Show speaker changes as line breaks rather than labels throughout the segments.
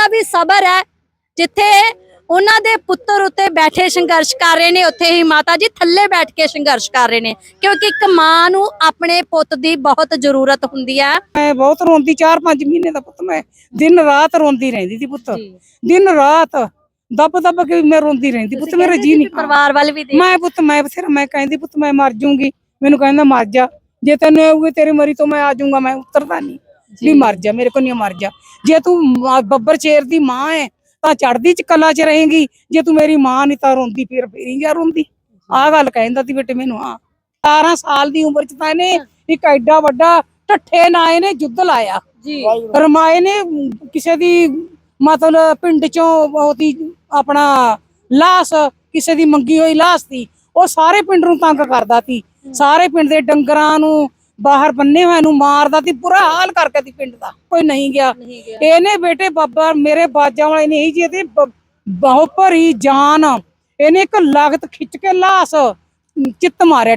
ਦਾ ਵੀ ਸਬਰ ਹੈ ਜਿੱਥੇ ਉਹਨਾਂ ਦੇ ਪੁੱਤਰ ਉੱਤੇ ਬੈਠੇ ਸੰਘਰਸ਼ ਕਰ ਰਹੇ ਨੇ ਉੱਥੇ ਹੀ ਮਾਤਾ ਜੀ ਥੱਲੇ ਬੈਠ ਕੇ ਸੰਘਰਸ਼ ਕਰ ਰਹੇ ਨੇ। ਕਿਉਂਕਿ ਇੱਕ ਮਾਂ ਨੂੰ ਆਪਣੇ ਪੁੱਤ ਦੀ ਬਹੁਤ ਜ਼ਰੂਰਤ ਹੁੰਦੀ ਹੈ।
ਮੈਂ ਬਹੁਤ ਰੋਂਦੀ 4-5 ਮਹੀਨੇ ਦਾ ਪੁੱਤ ਮੈਂ ਦਿਨ ਰਾਤ ਰੋਂਦੀ ਰਹਿੰਦੀ ਸੀ ਪੁੱਤ। ਦਿਨ ਰਾਤ ਦੱਬ ਦੱਬ ਕੇ ਮੈਂ ਰੋਂਦੀ ਰਹਿੰਦੀ ਪੁੱਤ ਮੇਰਾ ਜੀ ਨਹੀਂ
ਪਰਿਵਾਰ ਵੱਲ ਵੀ
ਮੈਂ ਪੁੱਤ ਮੈਂ ਬਥੇਰਾ ਮੈਂ ਕਹਿੰਦੀ ਪੁੱਤ ਮੈਂ ਮਰ ਜਾਊਂਗੀ ਮੈਨੂੰ ਕਹਿੰਦਾ ਮਰ ਜਾ। ਜੇ ਤੈਨੂੰ ਆਉਗੇ ਤੇਰੀ ਮਰੀ ਤੋਂ ਮੈਂ ਆ ਜਾਊਂਗਾ ਮੈਂ ਉਤਰਦਾ ਨਹੀਂ। ਵੀ ਮਰ ਜਾ ਮੇਰੇ ਕੋਲ ਨਹੀਂ ਮਰ ਜਾ। ਜੇ ਤੂੰ ਬੱਬਰ ਸ਼ੇਰ ਦੀ ਮਾਂ ਹੈ ਤਾਂ ਚੜਦੀ ਚ ਕਲਾ ਚ ਰਹੇਂਗੀ। ਜੇ ਤੂੰ ਮੇਰੀ ਮਾਂ ਨਹੀਂ ਤਾਂ ਰੋਂਦੀ ਫਿਰ ਫੇਰੀ ਜਾ ਰੋਂਦੀ। ਆਹ ਗੱਲ ਕਹਿੰਦਾ ਸੀ ਬੇਟੇ ਮੈਨੂੰ ਹਾਂ। 18 ਸਾਲ ਦੀ ਉਮਰ ਚ ਤਾਂ ਇਹਨੇ ਇੱਕ ਐਡਾ ਵੱਡਾ ਠੱਠੇ ਨਾ ਇਹਨੇ ਯੁੱਧ ਲਾਇਆ।
ਜੀ।
ਰਮਾਏ ਨੇ ਕਿਸੇ ਦੀ ਮਤਲਬ ਪਿੰਡ ਚੋਂ ਉਹਦੀ ਆਪਣਾ ਲਾਸ਼ ਕਿਸੇ ਦੀ ਮੰਗੀ ਹੋਈ ਲਾਸ਼ ਸੀ ਉਹ ਸਾਰੇ ਪਿੰਡ ਨੂੰ ਤੰਗ ਕਰਦਾ ਸੀ ਸਾਰੇ ਪਿੰਡ ਦੇ ਡੰਗਰਾਂ ਨੂੰ ਬਾਹਰ ਬੰਨੇ ਹੋਏ ਨੂੰ ਮਾਰਦਾ ਸੀ ਬੁਰਾ ਹਾਲ ਕਰਕੇ ਸੀ ਪਿੰਡ ਦਾ। ਕੋਈ ਨਹੀਂ ਗਿਆ। ਇਹਨੇ ਬੇਟੇ ਬਾਬਾ ਮੇਰੇ ਬਾਜਾਂ ਵਾਲੇ ਨੇ ਹੀ ਜੀ ਇਹਦੇ ਬ- ਬਹੁਤ ਭਰੀ ਜਾਨ। ਇਹਨੇ ਇੱਕ ਲਗਤ ਖਿੱਚ ਕੇ ਲਾਸ਼ ਚਿੱਤ ਮਾਰਿਆ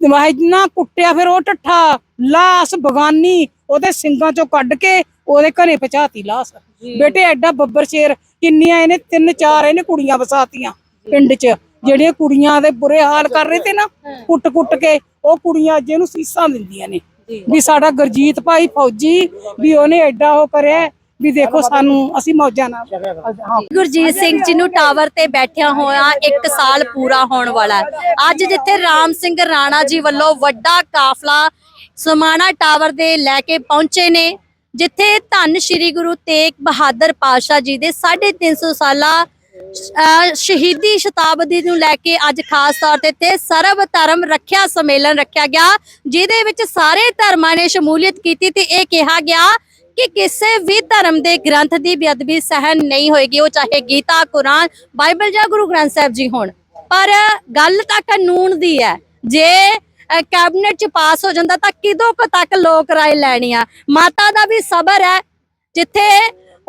ਮੈਂ ਇੰਨਾ ਕੁੱਟਿਆ ਫਿਰ ਉਹ ਠੱਠਾ। ਲਾਸ਼ ਬਗਾਨੀ ਉਹਦੇ ਸਿੰਗਾਂ ਚੋਂ ਕੱਢ ਕੇ ਉਹਦੇ ਘਰੇ ਪਹੁੰਚਾਤੀ ਲਾਸ਼। ਬੇਟੇ ਐਡਾ ਬੱਬਰ ਸ਼ੇਰ ਕਿੰਨੀਆਂ ਇਹਨੇ ਤਿੰਨ ਚਾਰ ਇਹਨੇ ਕੁੜੀਆਂ ਵਸਾਤੀਆਂ ਪਿੰਡ 'ਚ। ਜਿਹੜੀਆਂ ਕੁੜੀਆਂ ਦੇ ਬੁਰੇ ਹਾਲ ਕਰ ਰਹੇ ਤੇ ਨਾ ਕੁੱਟ ਕੁੱਟ ਕੇ ਉਹ ਕੁੜੀਆਂ ਅੱਜ ਇਹਨੂੰ ਸੀਸਾਂ ਦਿੰਦੀਆਂ ਨੇ। ਵੀ ਸਾਡਾ ਗੁਰਜੀਤ ਭਾਈ ਫੌਜੀ ਵੀ ਉਹਨੇ ਐਡਾ ਉਹ ਕਰਿਆ ਵੀ ਦੇਖੋ ਸਾਨੂੰ ਅਸੀਂ ਮੌਜਾਂ ਨਾਲ। ਹਾਂ।
ਗੁਰਜੀਤ ਸਿੰਘ ਜੀ ਨੂੰ ਟਾਵਰ ਤੇ ਬੈਠਿਆ ਹੋਇਆ 1 ਸਾਲ ਪੂਰਾ ਹੋਣ ਵਾਲਾ ਹੈ। ਅੱਜ ਜਿੱਥੇ ਰਾਮ ਸਿੰਘ ਰਾਣਾ ਜੀ ਵੱਲੋਂ ਵੱਡਾ ਕਾਫਲਾ ਸਮਾਣਾ ਟਾਵਰ ਦੇ ਲੈ ਕੇ ਪਹੁੰਚੇ ਨੇ ਜਿੱਥੇ ਧੰਨ ਸ਼੍ਰੀ ਗੁਰੂ ਤੇਗ ਬਹਾਦਰ ਪਾਤਸ਼ਾਹ ਜੀ ਦੇ 350 ਸਾਲਾ ਸ਼ਹੀਦੀ ਸ਼ਤਾਬਦੀ ਨੂੰ ਲੈ ਕੇ ਅੱਜ ਖਾਸ ਤੌਰ ਤੇ ਤੇ ਸਰਬ ਧਰਮ ਰੱਖਿਆ ਸੰਮੇਲਨ ਰੱਖਿਆ ਗਿਆ, ਜਿਹਦੇ ਵਿੱਚ ਸਾਰੇ ਧਰਮਾਂ ਨੇ ਸ਼ਮੂਲੀਅਤ ਕੀਤੀ ਤੇ ਇਹ ਕਿਹਾ ਗਿਆ ਕਿ ਕਿਸੇ ਵੀ ਧਰਮ ਦੇ ਗ੍ਰੰਥ ਦੀ ਬੇਅਦਬੀ ਸਹਿਨ ਨਹੀਂ ਹੋਏਗੀ, ਉਹ ਚਾਹੇ ਗੀਤਾ, ਕੁਰਾਨ, ਬਾਈਬਲ ਜਾਂ ਗੁਰੂ ਗ੍ਰੰਥ ਸਾਹਿਬ ਜੀ ਹੋਣ। ਪਰ ਗੱਲ ਤਾਂ ਕਾਨੂੰਨ ਦੀ ਹੈ। ਜੇ ਕੈਬਨਿਟ ਚ ਪਾਸ ਹੋ ਜਾਂਦਾ ਤਾਂ ਕਿਦੋਂ ਕੁ ਤੱਕ ਲੋਕ ਰਾਏ ਲੈਣੀ ਆ? ਮਾਤਾ ਦਾ ਵੀ ਸਬਰ ਹੈ, ਜਿੱਥੇ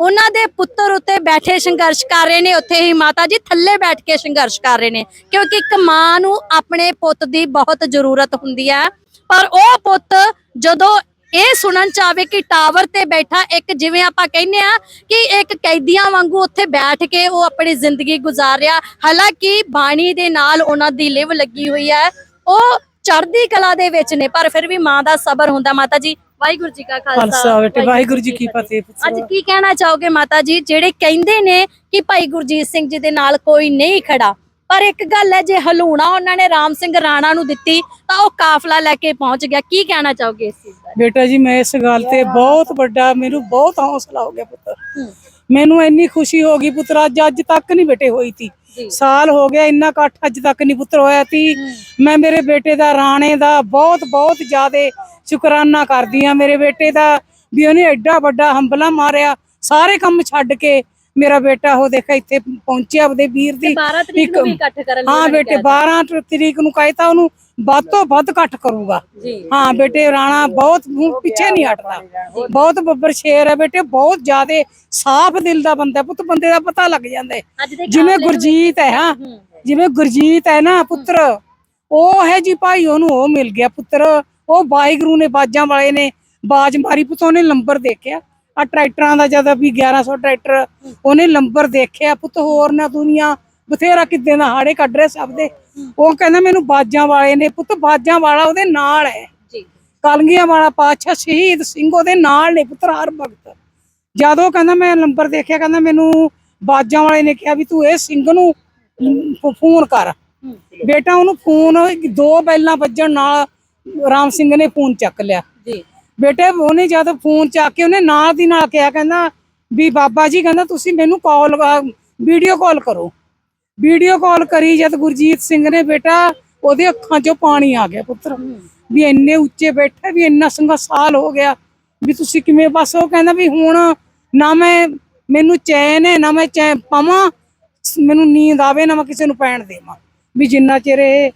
ਉਹਨਾਂ ਦੇ ਪੁੱਤਰ ਉੱਤੇ ਬੈਠੇ ਸੰਘਰਸ਼ ਕਰ ਰਹੇ ਨੇ, ਉੱਥੇ ਹੀ ਮਾਤਾ ਜੀ ਥੱਲੇ ਬੈਠ ਕੇ ਸੰਘਰਸ਼ ਕਰ ਰਹੇ ਨੇ। ਕਿਉਂਕਿ ਇੱਕ ਮਾਂ ਨੂੰ ਆਪਣੇ ਪੁੱਤ ਦੀ ਬਹੁਤ ਜ਼ਰੂਰਤ ਹੁੰਦੀ ਹੈ। ਪਰ ਉਹ ਪੁੱਤ ਜਦੋਂ ਇਹ ਸੁਣਨ ਚ ਆਵੇ ਕਿ ਟਾਵਰ ਤੇ ਬੈਠਾ, ਇੱਕ ਜਿਵੇਂ ਆਪਾਂ ਕਹਿੰਦੇ ਆ ਕਿ ਇੱਕ ਕੈਦੀਆਂ ਵਾਂਗੂ ਉੱਥੇ ਬੈਠ ਕੇ ਉਹ ਆਪਣੀ ਜ਼ਿੰਦਗੀ ਗੁਜ਼ਾਰ ਰਿਹਾ, ਹਾਲਾਂਕਿ ਬਾਣੀ ਦੇ ਨਾਲ ਉਹਨਾਂ ਦੀ ਲਿਵ ਲੱਗੀ ਹੋਈ ਹੈ। ਉਹ ਚੜ੍ਹਦੀ ਕਲਾ ਦੇ ਵਿੱਚ ਨੇ, ਪਰ ਫਿਰ ਵੀ ਮਾਂ ਦਾ ਸਬਰ ਹੁੰਦਾ। ਮਾਤਾ ਜੀ ਵਾਹਿਗੁਰੂ ਜੀ ਕਾ ਖਾਲਸਾ
ਖਾਲਸਾ ਬੇਟੇ ਵਾਹਿਗੁਰੂ ਜੀ ਕੀ ਫਤਿਹ।
ਅੱਜ ਕੀ ਕਹਿਣਾ ਚਾਹੋਗੇ ਮਾਤਾ ਜੀ? ਜਿਹੜੇ ਕਹਿੰਦੇ ਨੇ ਕਿ ਭਾਈ ਗੁਰਜੀਤ ਸਿੰਘ ਜੀ ਦੇ ਨਾਲ ਕੋਈ ਨਹੀਂ ਖੜਾ ਪਰ ਇੱਕ ਗੱਲ ਹੈ ਜੇ ਹਲੂਣਾ ਉਹਨਾਂ ਨੇ ਰਾਮ ਸਿੰਘ ਰਾਣਾ ਨੂੰ ਦਿੱਤੀ ਤਾਂ ਉਹ ਕਾਫਲਾ ਲੈ ਕੇ ਪਹੁੰਚ ਗਿਆ। ਕੀ ਕਹਿਣਾ ਚਾਹੋਗੇ ਇਸ ਚੀਜ਼ ਬਾਰੇ?
ਬੇਟਾ ਜੀ ਮੈਂ ਇਸ ਗੱਲ ਤੇ ਬਹੁਤ ਵੱਡਾ ਮੈਨੂੰ ਬਹੁਤ ਹੌਸਲਾ ਹੋ ਗਿਆ ਪੁੱਤ ਮੈਨੂੰ ਇੰਨੀ ਖੁਸ਼ੀ ਹੋ ਗਈ ਪੁੱਤਰ ਅੱਜ ਅੱਜ ਤੱਕ ਨਹੀਂ ਬੇਟੇ ਹੋਈ ਤੀ। ਸਾਲ ਹੋ ਗਿਆ ਇੰਨਾ ਇਕੱਠ ਅੱਜ ਤੱਕ ਨਹੀਂ ਪੁੱਤਰ ਹੋਇਆ ਤੀ। ਮੈਂ ਮੇਰੇ ਬੇਟੇ ਦਾ ਰਾਣੇ ਦਾ ਬਹੁਤ ਬਹੁਤ ਜ਼ਿਆਦੇ ਸ਼ੁਕਰਾਨਾ ਕਰਦੀ ਆ ਮੇਰੇ ਬੇਟੇ ਦਾ ਵੀ ਉਹਨੇ ਐਡਾ ਵੱਡਾ ਹੰਬਲਾ ਮਾਰਿਆ ਸਾਰੇ ਕੰਮ ਛੱਡ ਕੇ ਮੇਰਾ ਬੇਟਾ ਉਹ ਦੇਖ ਇੱਥੇ ਪਹੁੰਚਿਆ ਉਹਦੇ ਵੀਰ ਦੀ
12 ਤਰੀਕ ਨੂੰ ਵੀ ਇਕੱਠ ਕਰਨ ਲਈ
ਹਾਂ ਬੇਟੇ
ਕਿਹਾ
12 ਤਰੀਕ ਨੂੰ ਕਹਿਤਾ ਉਹਨੂੰ ਵੱਧ ਤੋਂ ਵੱਧ ਇਕੱਠ ਕਰੂਗਾ।
ਜੀ।
ਹਾਂ ਬੇਟੇ ਰਾਣਾ ਬਹੁਤ ਪਿੱਛੇ ਨਹੀਂ ਹਟਦਾ। ਬਹੁਤ ਬੱਬਰ ਸ਼ੇਰ ਹੈ ਬੇਟੇ ਬਹੁਤ ਜ਼ਿਆਦੇ ਸਾਫ਼ ਦਿਲ ਦਾ ਬੰਦਾ। ਪੁੱਤ ਬੰਦੇ ਦਾ ਪਤਾ ਲੱਗ ਜਾਂਦਾ ਜਿਵੇਂ ਗੁਰਜੀਤ ਹੈ। ਹਾਂ। ਜਿਵੇਂ ਗੁਰਜੀਤ ਹੈ ਨਾ ਪੁੱਤਰ ਉਹ ਹੈ ਜੀ ਭਾਈ ਉਹਨੂੰ ਉਹ ਮਿਲ ਗਿਆ ਪੁੱਤਰ। ਉਹ ਵਾਹਿਗੁਰੂ ਨੇ ਬਾਜਾਂ ਵਾਲੇ ਨੇ ਬਾਜ ਮਾਰੀ ਪੁੱਤ ਉਹਨੇ ਨੰਬਰ ਦੇਖਿਆ। ਆ ਟਰੈਕਟਰਾਂ ਦਾ ਜਦ ਵੀ 1100 ਟਰੈਕਟਰ ਉਹਨੇ ਨੰਬਰ ਦੇਖਿਆ ਪੁੱਤ ਹੋਰ ਨਾ ਦੁਨੀਆ ਬਥੇਰਾ ਕਿੱਦੇ ਦਾ ਹਾੜੇ ਕੱਢ ਰਹੇ ਸਭ ਦੇ। ਉਹ ਕਹਿੰਦਾ ਮੈਨੂੰ ਬਾਜਾਂ ਵਾਲੇ ਨੇ ਪੁੱਤ ਬਾਜਾਂ ਵਾਲਾ ਉਹਦੇ ਨਾਲ ਹੈ।
ਜੀ।
ਕਲਗੀਆਂ ਵਾਲਾ ਪਾਤਸ਼ਾਹ ਸ਼ਹੀਦ ਸਿੰਘ ਉਹਦੇ ਨਾਲ ਨੇ ਪੁੱਤਰ ਹਰ ਵਕਤ ਜਦੋਂ ਕਹਿੰਦਾ ਮੈਂ ਨੰਬਰ ਦੇਖਿਆ ਕਹਿੰਦਾ ਮੈਨੂੰ ਬਾਜਾਂ ਵਾਲੇ ਨੇ ਕਿਹਾ ਵੀ ਤੂੰ ਇਹ ਸਿੰਘ ਨੂੰ ਫੋਨ ਕਰ। ਬੇਟਾ ਉਹਨੂੰ ਫੋਨ ਦੋ ਬੈਲਾਂ ਵੱਜਣ ਨਾਲ ਰਾਮ ਸਿੰਘ ਨੇ ਫੋਨ ਚੱਕ ਲਿਆ। ਬੇਟੇ, ਉਹਨੇ ਜਦ ਫੋਨ ਚੱਕ ਕੇ ਉਹਨੇ ਨਾਲ ਦੀ ਨਾਲ ਕਿਹਾ, ਕਹਿੰਦਾ ਵੀ ਬਾਬਾ ਜੀ, ਕਹਿੰਦਾ ਤੁਸੀਂ ਮੈਨੂੰ ਕਾਲ ਵੀਡੀਓ ਕਾਲ ਕਰੋ। ਵੀਡੀਓ ਕਾਲ ਕਰੀ ਜਦ ਗੁਰਜੀਤ ਸਿੰਘ ਨੇ ਬੇਟਾ, ਉਹਦੇ ਅੱਖਾਂ 'ਚੋਂ ਪਾਣੀ ਆ ਗਿਆ ਪੁੱਤਰ। ਵੀ ਇੰਨੇ ਉੱਚੇ ਬੈਠੇ, ਵੀ ਇੰਨਾ ਸੰਗਾ ਸਾਲ ਹੋ ਗਿਆ। ਵੀ ਤੁਸੀਂ ਕਿਵੇਂ ਬਸ, ਉਹ ਕਹਿੰਦਾ ਵੀ ਹੁਣ ਨਾ ਮੈਂ, ਮੈਨੂੰ ਚੈਨ ਹੈ, ਨਾ ਮੈਂ ਚੈਨ ਪਾਵਾਂ, ਮੈਨੂੰ ਨੀਂਦ ਆਵੇ, ਨਾ ਮੈਂ ਕਿਸੇ ਨੂੰ ਪੈਣ ਦੇਵਾਂ। ਵੀ ਜਿੰਨਾ ਚਿਰ ਇਹ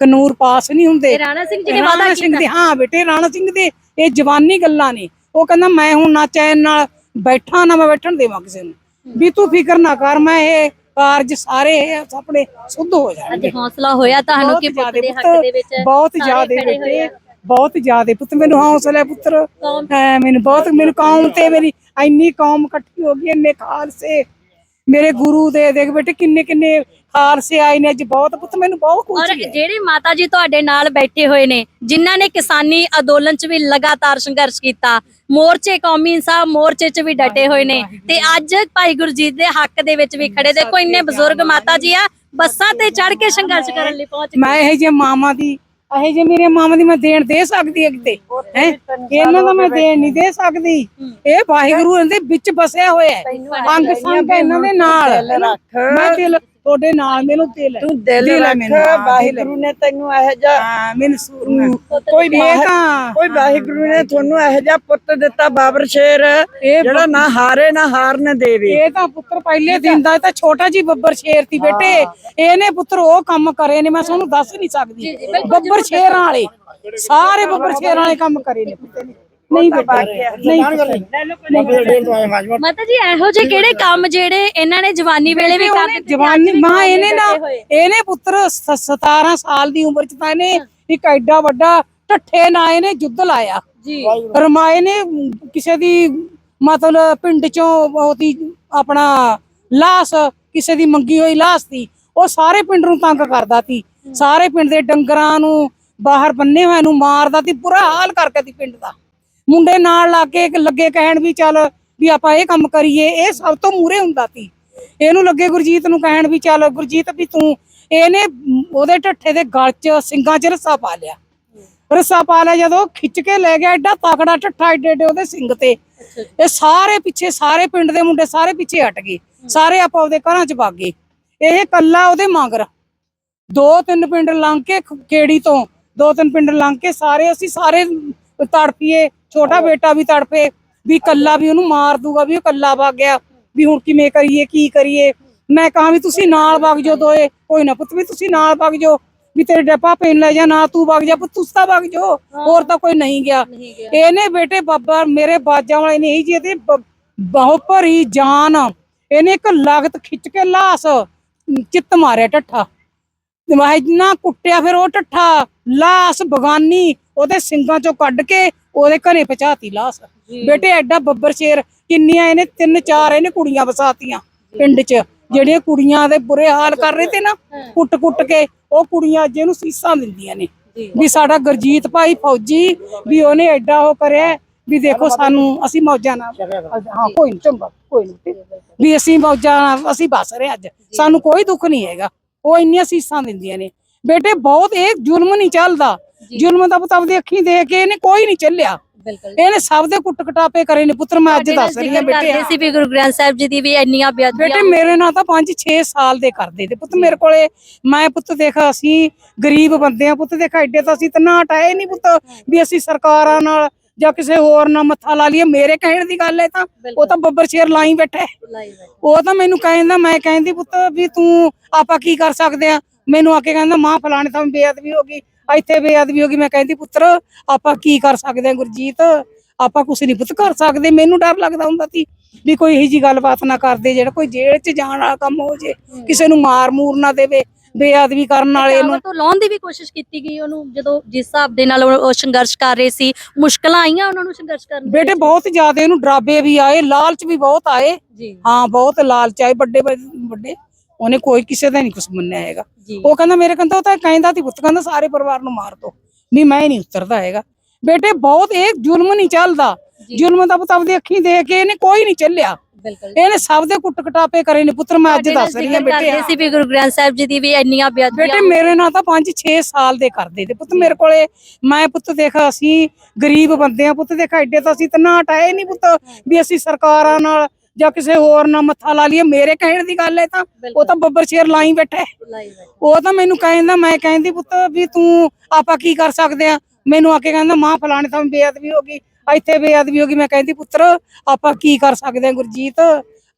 ਕਾਨੂੰਨ ਪਾਸ ਨਹੀਂ ਹੁੰਦੇ।
ਰਾਣਾ ਸਿੰਘ ਜੀ ਨੇ ਵਾਅਦਾ ਕੀਤਾ।
ਹਾਂ ਬੇਟੇ ਰਾਣਾ ਸਿੰਘ ਦੇ ਇਹ ਜਵਾਨੀ ਗੱਲਾਂ ਨੇ। ਉਹ ਕਹਿੰਦਾ ਮੈਂ ਹੁਣ ਨਾ ਚੈਨ ਨਾਲ ਬੈਠਾ ਨਾ ਮੈਂ ਬੈਠਣ ਦੇਵਾਂ ਕਿਸੇ ਨੂੰ। ਵੀ ਤੂੰ ਫਿਕਰ ਨਾ ਕਰ ਮੈਂ ਇਹ ਕਾਰਜ ਸਾਰੇ ਇਹ ਆਪਣੇ ਸੁੱਧ ਹੋ
ਅੱਜ
ਜਾਣਗੇ
ਹੌਸਲਾ ਹੋਇਆ ਤੁਹਾਨੂੰ ਕਿ ਪੁੱਤ ਦੇ ਹੱਕ ਦੇ ਵਿੱਚ
ਬਹੁਤ
ਸਾਰੇ
ਜ਼ਿਆਦੇ
ਖੜੇ ਹੋਏ
ਬੇਟੇ
ਆ।
ਬਹੁਤ ਜ਼ਿਆਦੇ ਪੁੱਤ। ਮੈਨੂੰ ਹੌਸਲਾ ਹੈ ਪੁੱਤਰ।
ਕੌਮ
ਮੈਨੂੰ ਬਹੁਤ ਮੈਨੂੰ ਕੌਮ ਤੇ ਮੇਰੀ ਇੰਨੀ ਕੌਮ ਇਕੱਠੀ ਹੋ ਗਈ ਇੰਨੇ ਖਾਲਸੇ। ਮੇਰੇ ਗੁਰੂ ਦੇ ਦੇਖ ਬੇਟੇ ਕਿੰਨੇ ਕਿੰਨੇ ਖਾਲਸੇ ਆਏ ਨੇ ਅੱਜ ਬਹੁਤ ਪੁੱਤ ਮੈਨੂੰ ਬਹੁਤ
ਔਰ
ਖੁਸ਼ੀ ਹੈ।
ਜਿਹੜੇ ਮਾਤਾ ਜੀ ਤੁਹਾਡੇ ਨਾਲ ਬੈਠੇ ਹੋਏ ਨੇ ਜਿਨ੍ਹਾਂ ਨੇ ਕਿਸਾਨੀ ਅੰਦੋਲਨ 'ਚ ਵੀ ਲਗਾਤਾਰ ਸੰਘਰਸ਼ ਕੀਤਾ ਮੋਰਚੇ ਕੌਮੀ ਇਨਸਾਫ ਮੋਰਚੇ 'ਚ ਵੀ ਡਟੇ ਹੋਏ ਨੇ ਤੇ ਅੱਜ ਭਾਈ ਗੁਰਜੀਤ ਦੇ ਹੱਕ ਦੇ ਵਿੱਚ ਵੀ ਖੜੇ ਦੇਖੋ ਇੰਨੇ ਬਜ਼ੁਰਗ ਮਾਤਾ ਜੀ ਆ ਬੱਸਾਂ ਤੇ ਚੜ ਕੇ ਸੰਘਰਸ਼ ਕਰਨ ਲਈ ਪਹੁੰਚ ਗਏ।
ਮੈਂ ਇਹ ਜੇ ਮਾਮਾ ਦੀ ਇਹ ਜੇ ਮੇਰੇ ਮਾਮਾ ਦੀ ਮੈਂ ਦੇਣ ਦੇ ਸਕਦੀ ਅੱਗੇ ਹੈ? ਇਹਨਾਂ ਦਾ ਮੈਂ ਦੇਣ ਨਹੀਂ ਦੇ ਸਕਦੀ। ਇਹ ਵਾਹਿਗੁਰੂ ਇਹਦੇ ਵਿੱਚ ਬਸਿਆ ਹੋਇਆ ਹੈ। ਅੰਗ ਸੰਗ ਇਹਨਾਂ ਦੇ ਨਾਲ। ਮੈਂ ਦਿਲ ਤੁਹਾਡੇ ਨਾਲ ਮੈਨੂੰ ਦਿਲ ਹੈ।
ਤੂੰ ਦਿਲ
ਹੈ
ਰੱਖ। ਵਾਹਿਗੁਰੂ ਨੇ ਤੈਨੂੰ ਇਹੋ ਜਿਹਾ
ਹਾਂ ਮੈਨੂੰ ਸੂਰਮਾ
ਕੋਈ
ਇਹ
ਮਾਹ-
ਤਾਂ
ਕੋਈ ਵਾਹਿਗੁਰੂ ਨੇ ਤੁਹਾਨੂੰ ਇਹੋ ਜਿਹਾ ਪੁੱਤ ਦਿੱਤਾ ਬਾਬਰ ਸ਼ੇਰ।
ਇਹ
ਜਿਹੜਾ ਨਾ ਹਾਰੇ ਨਾ ਹਾਰਨ ਦੇਵੇ।
ਇਹ ਤਾਂ ਪੁੱਤਰ ਪਹਿਲੇ ਦਿਨ ਦਾ ਇਹ ਤਾਂ ਛੋਟਾ ਜੀ ਬੱਬਰ ਸ਼ੇਰ ਸੀ ਬੇਟੇ। ਇਹਨੇ ਪੁੱਤਰ ਉਹ ਕੰਮ ਕਰੇ ਨੇ ਮੈਂ ਤੁਹਾਨੂੰ ਦੱਸ ਨਹੀਂ ਸਕਦੀ। ਬੱਬਰ ਸ਼ੇਰਾਂ ਵਾਲੇ ਸਾਰੇ ਬੱਬਰ ਸ਼ੇਰਾਂ ਵਾਲੇ ਕੰਮ ਕਰੇ ਨੇ ਪੁੱਤੇ ਨੇ। ਨਹੀਂ ਬੇਟਾ। ਨਹੀਂ
ਮਾਤਾ ਜੀ ਇਹੋ ਜਿਹੇ ਕਿਹੜੇ ਕੰਮ ਜਿਹੜੇ ਇਹਨਾਂ ਨੇ ਜਵਾਨੀ ਵੇਲੇ ਵੀ ਕਰ ਦਿੱਤੇ?
ਜਵਾਨੀ ਮਾਂ ਇਹਨੇ ਨਾ ਇਹਨੇ ਪੁੱਤਰ ਸ- 17 ਸਾਲ ਦੀ ਉਮਰ ਚ ਤਾਂ ਇਹਨੇ ਇੱਕ ਐਡਾ ਵੱਡਾ ਢੱਠੇ ਨਾ ਇਹਨੇ ਯੁੱਧ ਲਾਇਆ।
ਜੀ।
ਰਮਾਏ ਨੇ ਅਮ, ਕਿਸੇ ਦੀ ਮਤਲਬ ਪਿੰਡ ਚੋਂ ਉਹਦੀ ਆਪਣਾ ਲਾਸ਼ ਕਿਸੇ ਦੀ ਮੰਗੀ ਹੋਈ ਲਾਸ਼ ਸੀ ਉਹ ਸਾਰੇ ਪਿੰਡ ਨੂੰ ਤੰਗ ਕਰਦਾ ਸੀ। ਸਾਰੇ ਪਿੰਡ ਦੇ ਡੰਗਰਾਂ ਨੂੰ ਬਾਹਰ ਬੰਨੇ ਹੋਇਆਂ ਨੂੰ ਮਾਰਦਾ ਸੀ ਬੁਰਾ ਹਾਲ ਕਰਕੇ ਸੀ ਪਿੰਡ ਦਾ। ਮੁੰਡੇ ਨਾਲ ਲਾ ਕੇ ਲੱਗੇ ਕਹਿਣ ਵੀ ਚੱਲ ਵੀ ਆਪਾਂ ਇਹ ਕੰਮ ਕਰੀਏ ਇਹ ਸਭ ਤੋਂ ਮੂਰੇ ਹੁੰਦਾ ਸੀ। ਇਹਨੂੰ ਲੱਗੇ ਗੁਰਜੀਤ ਨੂੰ ਕਹਿਣ ਵੀ ਚੱਲ ਗੁਰਜੀਤ ਵੀ ਤੂੰ ਇਹਨੇ ਉਹਦੇ ਢੱਠੇ ਦੇ ਗਲ 'ਚ ਸਿੰਗਾਂ 'ਚ ਰੱਸਾ ਪਾ ਲਿਆ। ਰੱਸਾ ਪਾ ਲਿਆ ਜਦੋਂ ਖਿੱਚ ਕੇ ਲੈ ਗਿਆ ਐਡਾ ਤਕੜਾ ਠੱਠਾ ਏਡੇ ਏਡੇ ਉਹਦੇ ਸਿੰਘ ਤੇ। ਇਹ ਸਾਰੇ ਪਿੱਛੇ ਸਾਰੇ ਪਿੰਡ ਦੇ ਮੁੰਡੇ ਸਾਰੇ ਪਿੱਛੇ ਹਟ ਗਏ। ਸਾਰੇ ਆਪੋ ਆਪਦੇ ਘਰਾਂ 'ਚ ਵਗ ਗਏ। ਇਹ ਕੱਲਾ ਉਹਦੇ ਮਗਰ। ਦੋ ਤਿੰਨ ਪਿੰਡ ਲੰਘ ਕੇ ਖ- ਕੇੜੀ ਤੋਂ ਦੋ ਤਿੰਨ ਪਿੰਡ ਲੰਘ ਕੇ ਸਾਰੇ ਅਸੀਂ ਸਾਰੇ ਤੜਪੀਏ ਛੋਟਾ ਬੇਟਾ ਵੀ ਤੜਪੇ ਵੀ ਕੱਲਾ ਵੀ ਉਹਨੂੰ ਮਾਰ ਦੂਗਾ ਵੀ ਉਹ ਕੱਲਾ ਵਗ ਗਿਆ ਵੀ ਹੁਣ ਕਿਵੇਂ ਕਰੀਏ ਕੀ ਕਰੀਏ। ਮੈਂ ਕਹਾਂ ਵੀ ਤੁਸੀਂ ਨਾਲ ਵਗ ਜਾਓ ਦੋਏ ਕੋਈ ਨਾ ਪੁੱਤ ਵੀ ਤੁਸੀਂ ਨਾਲ ਵਗ ਜਾਓ ਵੀ ਤੇਰੇ ਡੱਪਾ ਪੈਨ ਲੈ ਜਾ ਨਾ ਤੂੰ ਵਗ ਜਾ ਪੁੱਤ ਤੁਸੀਂ ਤਾਂ ਵਗ ਜਾਓ ਹੋਰ ਤਾਂ ਕੋਈ ਨਹੀਂ ਗਿਆ। ਇਹਨੇ ਬੇਟੇ ਬਾਬਾ ਮੇਰੇ ਬਾਜਾਂ ਵਾਲੇ ਨੇ ਹੀ ਜੀ ਇਹਦੇ ਬਹੁਤ ਭਰੀ ਜਾਨ ਇਹਨੇ ਇੱਕ ਲਗਤ ਖਿੱਚ ਕੇ ਲਾਸ ਚਿੱਤ ਮਾਰਿਆ ਟੱਠਾ ਵਾਹ ਨਾ ਕੁੱਟਿਆ ਫਿਰ ਉਹ ਟੱਠਾ ਲਾਸ ਬਗਾਨੀ ਉਹਦੇ ਸਿੰਗਾਂ ਚੋਂ ਕੱਢ ਕੇ ਉਹਦੇ ਘਰੇ ਪਹੁੰਚਾਤੀ ਲਾਸ। ਬੇਟੇ ਐਡਾ ਬੱਬਰ ਸ਼ੇਰ ਕਿੰਨੀਆਂ ਇਹਨੇ ਤਿੰਨ ਚਾਰ ਇਹਨੇ ਕੁੜੀਆਂ ਵਸਾਤੀਆਂ ਪਿੰਡ 'ਚ। ਜਿਹੜੀਆਂ ਕੁੜੀਆਂ ਦੇ ਬੁਰੇ ਹਾਲ ਕਰ ਰਹੇ ਤੇ ਨਾ ਕੁੱਟ ਕੁੱਟ ਕੇ ਉਹ ਕੁੜੀਆਂ ਅੱਜ ਇਹਨੂੰ ਸੀਸਾਂ ਦਿੰਦੀਆਂ ਨੇ। ਵੀ ਸਾਡਾ ਗੁਰਜੀਤ ਭਾਈ ਫੌਜੀ ਵੀ ਉਹਨੇ ਐਡਾ ਉਹ ਕਰਿਆ ਵੀ ਦੇਖੋ ਸਾਨੂੰ ਅਸੀਂ ਮੌਜਾਂ ਨਾਲ ਹਾਂ ਕੋਈ ਨਹੀਂ ਚੰਗਾ ਕੋਈ ਨਹੀਂ ਵੀ ਅਸੀਂ ਮੌਜਾਂ ਨਾਲ ਅਸੀਂ ਬਸ ਰਹੇ ਅੱਜ। ਸਾਨੂੰ ਕੋਈ ਦੁੱਖ ਨਹੀਂ ਹੈਗਾ। ਉਹ ਇੰਨੀਆਂ ਸੀਸਾਂ ਦਿੰਦੀਆਂ ਨੇ। ਬੇਟੇ ਬਹੁਤ ਇਹ ਜ਼ੁਲਮ ਨਹੀਂ ਚੱਲਦਾ। ਜ਼ੁਲਮ ਦਾ ਪਤਾ ਆਪਦੀ ਅੱਖੀਂ ਦੇਖ ਕੇ ਇਹਨੇ ਕੋਈ ਨਹੀਂ ਚੱਲਿਆ।
ਬਿਲਕੁਲ।
ਇਹਨੇ ਸਭ ਦੇ ਕੁੱਟ ਕਟਾਪੇ ਕਰੇ ਨੇ ਪੁੱਤਰ ਮੈਂ ਅੱਜ ਦੱਸ ਰਹੀ ਹਾਂ ਬੇਟੇ
ਸੀ ਵੀ ਗੁਰੂ ਗ੍ਰੰਥ ਸਾਹਿਬ ਜੀ ਦੀ ਵੀ ਇੰਨੀਆਂ ਬੇਅਦਬੀਆਂ
ਬੇਟੇ ਮੇਰੇ ਨਾਲ ਤਾਂ 5-6 ਸਾਲ ਦੇ ਕਰਦੇ ਤੇ ਪੁੱਤ ਮੇਰੇ ਕੋਲੇ ਮੈਂ ਪੁੱਤ ਦੇਖ ਅਸੀਂ ਗਰੀਬ ਬੰਦੇ ਆ ਪੁੱਤ ਦੇਖ ਐਡੇ ਤਾਂ ਅਸੀਂ ਤਨਾ ਟਾਏ ਨਹੀਂ ਪੁੱਤ ਵੀ ਅਸੀਂ ਸਰਕਾਰਾਂ ਨਾਲ ਜਾਂ ਕਿਸੇ ਹੋਰ ਨਾਲ ਮੱਥਾ ਲਾ ਲਈਏ ਮੇਰੇ ਕਹਿਣ ਦੀ ਗੱਲ ਹੈ ਤਾਂ ਉਹ ਤਾਂ ਬੱਬਰ ਸ਼ੇਰ ਲਾਈ ਬੈਠਾ। ਉਹ ਤਾਂ ਮੈਨੂੰ ਕਹਿੰਦਾ ਮੈਂ ਕਹਿੰਦੀ ਪੁੱਤ ਵੀ ਤੂੰ ਆਪਾਂ ਕੀ ਕਰ ਸਕਦੇ ਆ ਮੈਨੂੰ ਆ ਕੇ ਕਹਿੰਦਾ ਮਾਂ ਫਲਾਣੇ ਤਾਂ ਬੇਅਦਬੀ ਹੋ ਗਈ ਇੱਥੇ ਬੇਅਦਬੀ ਹੋ ਗਈ। ਮੈਂ ਕਹਿੰਦੀ ਪੁੱਤਰ ਆਪਾਂ ਕੀ ਕਰ ਸਕਦੇ ਆ ਗੁਰਜੀਤ? ਆਪਾਂ ਕੁਛ ਨਹੀਂ ਪੁੱਤ ਕਰ ਸਕਦੇ। ਮੈਨੂੰ ਡਰ ਲੱਗਦਾ ਹੁੰਦਾ ਸੀ ਵੀ ਕੋਈ ਇਹੀ ਜੀ ਗੱਲਬਾਤ ਨਾ ਕਰਦੇ ਜਿਹੜਾ ਕੋਈ ਜੇਲ੍ਹ 'ਚ ਜਾਣ ਵਾਲਾ ਕੰਮ ਹੋ ਜੇ ਕਿਸੇ ਨੂੰ ਮਾਰ ਮੂਰ ਨਾ ਦੇਵੇ ਬੇਅਦਬੀ ਕਰਨ ਵਾਲੇ ਨੂੰ।
ਤੋਂ ਲਾਉਣ ਦੀ ਵੀ ਕੋਸ਼ਿਸ਼ ਕੀਤੀ ਗਈ ਉਹਨੂੰ ਜਦੋਂ ਜਿਸ ਹਿਸਾਬ ਦੇ ਨਾਲ ਉਹ ਸੰਘਰਸ਼ ਕਰ ਰਹੇ ਸੀ ਮੁਸ਼ਕਲਾਂ ਆਈਆਂ ਉਹਨਾਂ ਨੂੰ ਸੰਘਰਸ਼ ਕਰਨ
ਬੇਟੇ? ਬਹੁਤ ਜ਼ਿਆਦਾ ਇਹਨੂੰ ਡਰਾਬੇ ਵੀ ਆਏ ਲਾਲਚ ਵੀ ਬਹੁਤ ਆਏ। ਹਾਂ ਬਹੁਤ ਲਾਲਚ ਆਏ ਵੱਡੇ ਵੱਡੇ। ਉਹਨੇ ਕੋਈ ਕਿਸੇ ਦਾ ਨਹੀਂ ਕੁਝ ਮੰਨਿਆ ਹੈਗਾ। ਉਹ ਕਹਿੰਦਾ ਮੇਰੇ ਕਹਿੰਦਾ ਉਹ ਤਾਂ ਕਹਿੰਦਾ ਸੀ ਪੁੱਤ ਕਹਿੰਦਾ ਸਾਰੇ ਪਰਿਵਾਰ ਨੂੰ ਮਾਰ ਦੋ। ਵੀ ਮੈਂ ਨਹੀਂ ਉਤਰਦਾ ਹੈਗਾ। ਬੇਟੇ ਬਹੁਤ ਇਹ ਜ਼ੁਲਮ ਨਹੀਂ ਚੱਲਦਾ। ਜ਼ੁਲਮ ਦਾ ਪਤਾ ਆਪਦੀ ਅੱਖੀਂ ਦੇਖ ਕੇ ਇਹਨੇ ਕੋਈ ਨਹੀਂ ਚੱਲਿਆ। ਇਹਨੇ ਸਭ ਦੇ ਕੁੱਟ ਕਟਾਪੇ ਕਰੇ ਨੇ ਪੁੱਤਰ ਮੈਂ ਅੱਜ ਦੱਸ ਰਹੀ ਹਾਂ ਬੇਟੇ
ਸੀ ਵੀ ਗੁਰੂ ਗ੍ਰੰਥ ਸਾਹਿਬ ਜੀ ਦੀ ਵੀ ਇੰਨੀਆਂ ਬੇਅਦਬੀਆਂ
ਬੇਟੇ ਮੇਰੇ ਨਾਲ ਤਾਂ 5-6 ਸਾਲ ਦੇ ਕਰਦੇ ਤੇ ਪੁੱਤ ਮੇਰੇ ਕੋਲੇ ਮੈਂ ਪੁੱਤ ਦੇਖ ਅਸੀਂ ਗਰੀਬ ਬੰਦੇ ਆ ਪੁੱਤ ਦੇਖ ਐਡੇ ਤਾਂ ਅਸੀਂ ਤਨਾ ਟਾਏ ਨਹੀਂ ਪੁੱਤ ਵੀ ਅਸੀਂ ਸਰਕਾਰਾਂ ਨਾਲ ਜਾਂ ਕਿਸੇ ਹੋਰ ਨਾਲ ਮੱਥਾ ਲਾ ਲਈਏ ਮੇਰੇ ਕਹਿਣ ਦੀ ਗੱਲ ਹੈ ਤਾਂ ਉਹ ਤਾਂ ਬੱਬਰ ਸ਼ੇਰ ਲਾਈ ਬੈਠਾ। ਉਹ ਤਾਂ ਮੈਨੂੰ ਕਹਿੰਦਾ ਮੈਂ ਕਹਿੰਦੀ ਪੁੱਤ ਵੀ ਤੂੰ ਆਪਾਂ ਕੀ ਕਰ ਸਕਦੇ ਆ ਮੈਨੂੰ ਆ ਕੇ ਕਹਿੰਦਾ ਮਾਂ ਫਲਾਣੇ ਤਾਂ ਬੇਅਦਬੀ ਹੋ ਗਈ ਇੱਥੇ ਬੇਅਦਬੀ ਹੋ ਗਈ। ਮੈਂ ਕਹਿੰਦੀ ਪੁੱਤਰ ਆਪਾਂ ਕੀ ਕਰ ਸਕਦੇ ਆ ਗੁਰਜੀਤ?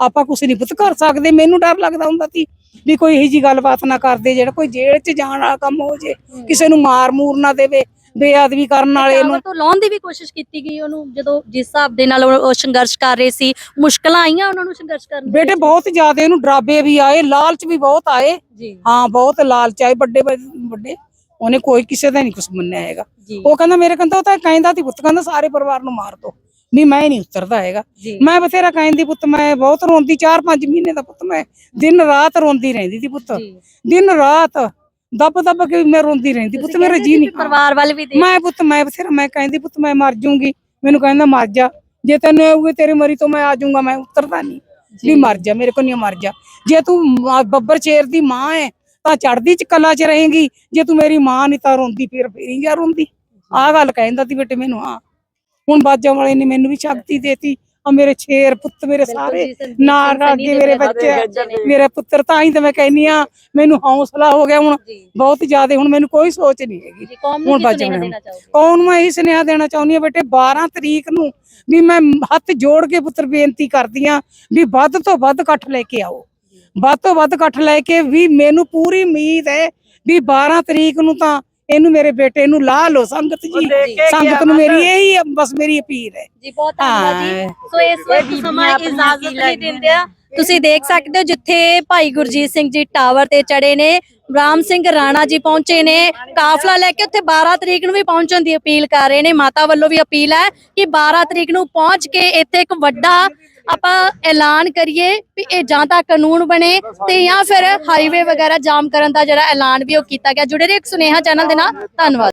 ਆਪਾਂ ਕੁਛ ਨਹੀਂ ਪੁੱਤ ਕਰ ਸਕਦੇ। ਮੈਨੂੰ ਡਰ ਲੱਗਦਾ ਹੁੰਦਾ ਸੀ ਵੀ ਕੋਈ ਇਹੀ ਜੀ ਗੱਲਬਾਤ ਨਾ ਕਰਦੇ ਜਿਹੜਾ ਕੋਈ ਜੇਲ੍ਹ 'ਚ ਜਾਣ ਵਾਲਾ ਕੰਮ ਹੋ ਜੇ ਕਿਸੇ ਨੂੰ ਮਾਰ ਮੂਰ ਨਾ ਦੇਵੇ। ਬੇਅਦਬੀ ਕਰਨ ਵਾਲੇ ਨੂੰ
ਤੋਂ ਲਾਉਣ ਦੀ ਵੀ ਕੋਸ਼ਿਸ਼ ਕੀਤੀ ਗਈ ਉਹਨੂੰ ਜਦੋਂ ਜਿਸ ਹਿਸਾਬ ਦੇ ਨਾਲ ਉਹ ਸੰਘਰਸ਼ ਕਰ ਰਹੇ ਸੀ ਮੁਸ਼ਕਲਾਂ ਆਈਆਂ ਉਹਨਾਂ ਨੂੰ ਸੰਘਰਸ਼ ਕਰਨ
ਬੇਟੇ? ਬਹੁਤ ਜ਼ਿਆਦਾ ਇਹਨੂੰ ਡਰਾਬੇ ਵੀ ਆਏ ਲਾਲਚ ਵੀ ਬਹੁਤ ਆਏ। ਹਾਂ ਬਹੁਤ ਲਾਲਚ ਆਏ ਵੱਡੇ ਵੱਡੇ ਉਹਨੇ ਕੋਈ ਕਿਸੇ ਦਾ ਨਹੀਂ ਕੁਝ ਮੰਨਿਆ ਹੈਗਾ। ਉਹ ਕਹਿੰਦਾ ਮੇਰੇ ਕਹਿੰਦਾ ਉਹ ਤਾਂ ਕਹਿੰਦਾ ਸੀ ਪੁੱਤ ਕਹਿੰਦਾ ਸਾਰੇ ਪਰਿਵਾਰ ਨੂੰ ਮਾਰ ਦੋ। ਵੀ ਮੈਂ ਨਹੀਂ ਉਤਰਦਾ ਹੈਗਾ। ਮੈਂ ਬਥੇਰਾ ਕਹਿੰਦੀ ਪੁੱਤ ਮੈਂ ਬਹੁਤ ਰੋਂਦੀ 4-5 ਮਹੀਨੇ ਦਾ ਪੁੱਤ ਮੈਂ। ਦਿਨ ਰਾਤ ਰੋਂਦੀ ਰਹਿੰਦੀ ਸੀ ਪੁੱਤ। ਦਿਨ ਰਾਤ ਦੱਬ ਦੱਬ ਕੇ ਮੈਂ ਰੋਂਦੀ ਰਹਿੰਦੀ ਪੁੱਤ ਮੇਰਾ ਜੀ ਨਹੀਂ
ਪਰਿਵਾਰ ਵੱਲ ਵੀ ਦੇਖ।
ਮੈਂ ਪੁੱਤ ਮੈਂ ਬਥੇਰਾ ਮੈਂ ਕਹਿੰਦੀ ਪੁੱਤ ਮੈਂ ਮਰ ਜੂੰਗੀ ਮੈਨੂੰ ਕਹਿੰਦਾ ਮਰ ਜਾ। ਜੇ ਤੈਨੂੰ ਆਉਗੇ ਤੇਰੀ ਮਰੀ ਤੋਂ ਮੈਂ ਆ ਜਾਊਂਗਾ ਮੈਂ ਉਤਰਦਾ ਨਹੀਂ। ਵੀ ਮਰ ਜਾ ਮੇਰੇ ਕੋਲ ਨਹੀਂ ਮਰ ਜਾ। ਜੇ ਤੂੰ ਬੱਬਰ ਸ਼ੇਰ ਦੀ ਮਾਂ ਹੈ ਤਾਂ ਚੜਦੀ ਚ ਕਲਾ ਚ ਰਹੇਗੀ। ਜੇ ਤੂੰ ਮੇਰੀ ਮਾਂ ਨਹੀਂ ਤਾਂ ਰੋਂਦੀ ਫਿਰ ਫੇਰੀ ਜਾ ਰੋਂਦੀ। ਆਹ ਗੱਲ ਕਹਿੰਦਾ ਸੀ ਬੇਟੇ ਮੈਨੂੰ ਹਾਂ। ਹੁਣ ਬਾਜਾਂ ਵਾਲੇ ਨੇ ਮੈਨੂੰ ਵੀ ਸ਼ਕਤੀ ਦੇਤੀ ਆ ਮੇਰੇ ਸ਼ੇਰ ਪੁੱਤ ਮੇਰੇ ਸਾਰੇ ਨਾਲ ਕੇ ਮੇਰੇ ਬੱਚੇ ਮੇਰੇ ਪੁੱਤਰ ਤਾਂ ਹੀ ਤਾਂ ਮੈਂ ਕਹਿੰਨੀ ਆ ਮੈਨੂੰ ਹੌਸਲਾ ਹੋ ਗਿਆ ਹੁਣ। ਬਹੁਤ ਜ਼ਿਆਦਾ ਹੁਣ ਮੈਨੂੰ ਕੋਈ ਸੋਚ ਨਹੀਂ ਹੈਗੀ। ਹੁਣ ਬਚ
ਚਾਹੋਗੇ?
ਕੌਣ ਮੈਂ ਇਹੀ ਸੁਨੇਹਾ ਦੇਣਾ ਚਾਹੁੰਦੀ ਹਾਂ ਬੇਟੇ 12 ਤਰੀਕ ਨੂੰ ਵੀ ਮੈਂ ਹੱਥ ਜੋੜ ਕੇ ਪੁੱਤਰ ਬੇਨਤੀ ਕਰਦੀ ਆ ਵੀ ਵੱਧ ਤੋਂ ਵੱਧ ਇਕੱਠ ਲੈ ਕੇ ਆਓ। ਵੱਧ ਤੋਂ ਵੱਧ ਇਕੱਠ ਲੈ ਕੇ ਵੀ ਮੈਨੂੰ ਪੂਰੀ ਉਮੀਦ ਹੈ ਵੀ 12 ਤਰੀਕ ਨੂੰ ਤਾਂ ਇਹਨੂੰ ਮੇਰੇ ਬੇਟੇ ਨੂੰ ਲਾ ਲਓ ਸੰਗਤ ਜੀ। ਸੰਗਤ ਨੂੰ ਮੇਰੀ ਇਹੀ ਬਸ ਮੇਰੀ ਅਪੀਲ ਹੈ।
ਜੀ ਬਹੁਤ ਧੰਨਵਾਦ ਜੀ। ਸੋ ਇਸ ਵਕਤ ਸਮਾਂ ਇਜਾਜ਼ਤ ਨਹੀਂ ਦਿੰਦੇ ਆ। ਤੁਸੀਂ ਦੇਖ ਸਕਦੇ ਹੋ ਜਿੱਥੇ ਭਾਈ ਗੁਰਜੀਤ ਸਿੰਘ ਜੀ ਟਾਵਰ ਤੇ ਚੜੇ ਨੇ ਰਾਮ ਸਿੰਘ ਰਾਣਾ ਜੀ ਪਹੁੰਚੇ ਨੇ ਕਾਫਲਾ ਲੈ ਕੇ ਉੱਥੇ 12 ਤਰੀਕ ਨੂੰ ਵੀ ਪਹੁੰਚਣ ਦੀ ਅਪੀਲ ਕਰ ਰਹੇ ਨੇ। ਮਾਤਾ ਵੱਲੋਂ ਵੀ ਅਪੀਲ ਹੈ ਕਿ 12 ਤਰੀਕ ਨੂੰ ਪਹੁੰਚ ਕੇ ਇੱਥੇ ਇੱਕ ਵੱਡਾ ਆਪਾਂ ਐਲਾਨ ਕਰੀਏ ਵੀ ਇਹ ਜਾਂ ਤਾਂ ਕਾਨੂੰਨ ਬਣੇ ਤੇ ਜਾਂ ਫਿਰ ਹਾਈਵੇ ਵਗੈਰਾ ਜਾਮ ਕਰਨ ਦਾ ਜਿਹੜਾ ਐਲਾਨ ਵੀ ਉਹ ਕੀਤਾ ਗਿਆ। ਜੁੜੇ ਰਹੋ ਇੱਕ ਸੁਨੇਹਾ ਚੈਨਲ ਦੇ ਨਾਲ। ਧੰਨਵਾਦ।